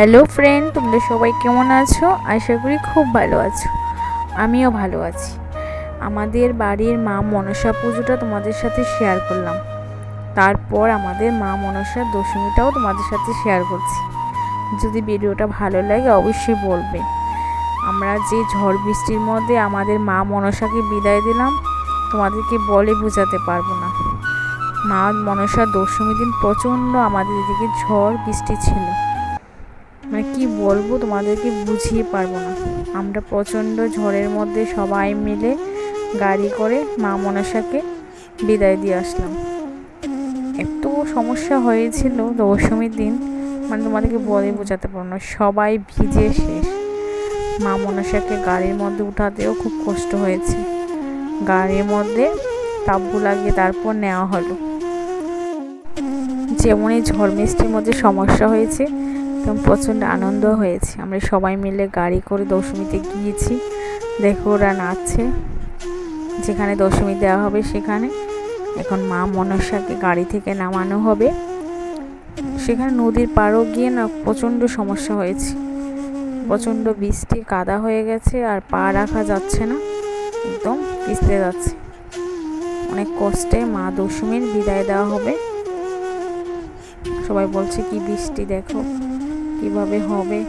Hello friend, তোমরা সবাই কেমন আছো? আশা করি খুব ভালো আছো। আমিও ভালো আছি। আমাদের বাড়ির মা মনসা পুজোটা তোমাদের সাথে শেয়ার করলাম। তারপর আমাদের মা মনসার দশমীটাও তোমাদের সাথে শেয়ার করছি। যদি ভিডিওটা ভালো লাগে অবশ্যই বলবে। আমরা যে ঝড় বৃষ্টির মধ্যে আমাদের মা মনসাকে বিদায় দিলাম, তোমাদেরকে বলে বোঝাতে পারব না। মা মনসার দশমী দিন প্রচণ্ড আমাদের এদিকে ঝড় বৃষ্টি ছিল। মানে কি বলব, তোমাদেরকে বুঝিয়ে পারব না। আমরা প্রচণ্ড ঝড়ের মধ্যে সবাই মিলে গাড়ি করে মা মনসাকে বিদায় দিয়ে আসলাম। এত সমস্যা হয়েছিল দশমীর দিন মানে তোমাদেরকে বলে বোঝাতে পারব না, সবাই ভিজে শেষ। মা মনসাকে গাড়ির মধ্যে উঠাতেও খুব কষ্ট হয়েছে। গাড়ির মধ্যে তাব্বু লাগিয়ে তারপর নেওয়া হলো। যেমন এই ঝড় মিষ্টির মধ্যে সমস্যা হয়েছে তেমন প্রচণ্ড আনন্দ হয়েছে। আমরা সবাই মিলে গাড়ি করে দশমীতে গিয়েছি। দেখো ওরা নাচছে। যেখানে দশমী দেওয়া হবে সেখানে। এখন মা মনসাকে গাড়ি থেকে নামানো হবে। সেখানে নদীর পাড়ও গিয়ে না প্রচণ্ড সমস্যা হয়েছে। প্রচণ্ড বৃষ্টি, কাদা হয়ে গেছে আর পা রাখা যাচ্ছে না। একদম পিছলে যাচ্ছে। অনেক কষ্টে মা দশমীর বিদায় দেওয়া হবে। সবাই বলছে, কি বৃষ্টি দেখো। কীভাবে হবে?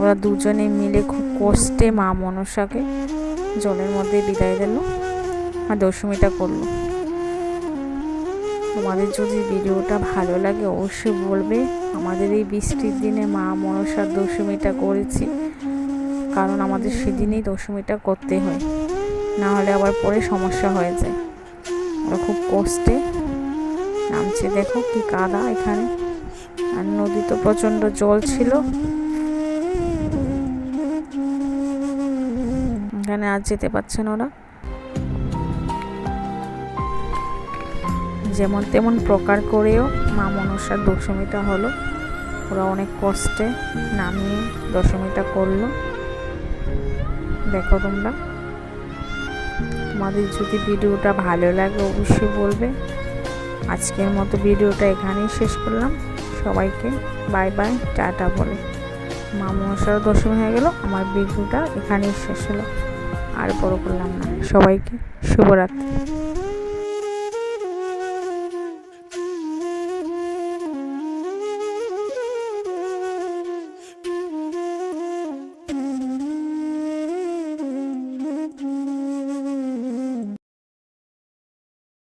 ওরা দুজনে মিলে খুব কষ্টে মা মনসাকে জলের মধ্যে বিদায় দিল আর দশমীটা করল। তোমাদের যদি ভিডিওটা ভালো লাগে অবশ্যই বলবে আমাদের এই বৃষ্টির দিনে মা মনসার দশমীটা করেছি, কারণ আমাদের সেদিনেই দশমীটা করতে হয়। না হলে আবার পরে সমস্যা হয়ে যায়। ওরা খুব কষ্টে নামছে। দেখো কি কাদা এখানে। আর নদী তো প্রচণ্ড জল ছিল। এখানে আর যেতে পারছেন ওরা। যেমন তেমন প্রকার করেও মা মনসার দশমীটা হলো। ওরা অনেক কষ্টে নামিয়ে দশমীটা করল। দেখো তোমরা। তোমাদের যদি ভিডিওটা ভালো লাগে অবশ্যই বলবে। আজকের মতো ভিডিওটা এখানেই শেষ করলাম। সবাইকে বাই বাই, টাটা বলে। মা মনসার দশমী হয়ে গেল, আমার ভিডিওটা এখানেই শেষ হলো। আর বড় করলাম না। সবাইকে শুভরাত্রি।